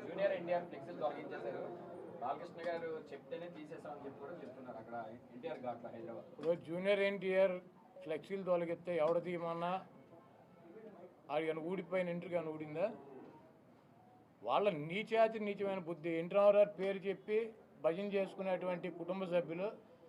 Junior NTR ఫ్లెక్సీలు తొలగించేశారు బాలకృష్ణ గారు చెప్తేనే తీసేసామని చెప్పి కూడా చెప్తున్నారు అక్కడ ఎన్టీఆర్ ఘాట్లో హైదరాబాద్ ఇప్పుడు జూనియర్ ఎన్టీఆర్ ఫ్లెక్సీలు తొలగిస్తే ఎవడ తీయమన్నా? ఆడి కానీ ఊడిపోయిన ఇంటర్ కానీ ఊడిందా? వాళ్ళ నీచాతి నీచమైన బుద్ధి. ఎన్టీ పేరు చెప్పి భజన చేసుకునేటువంటి కుటుంబ సభ్యులు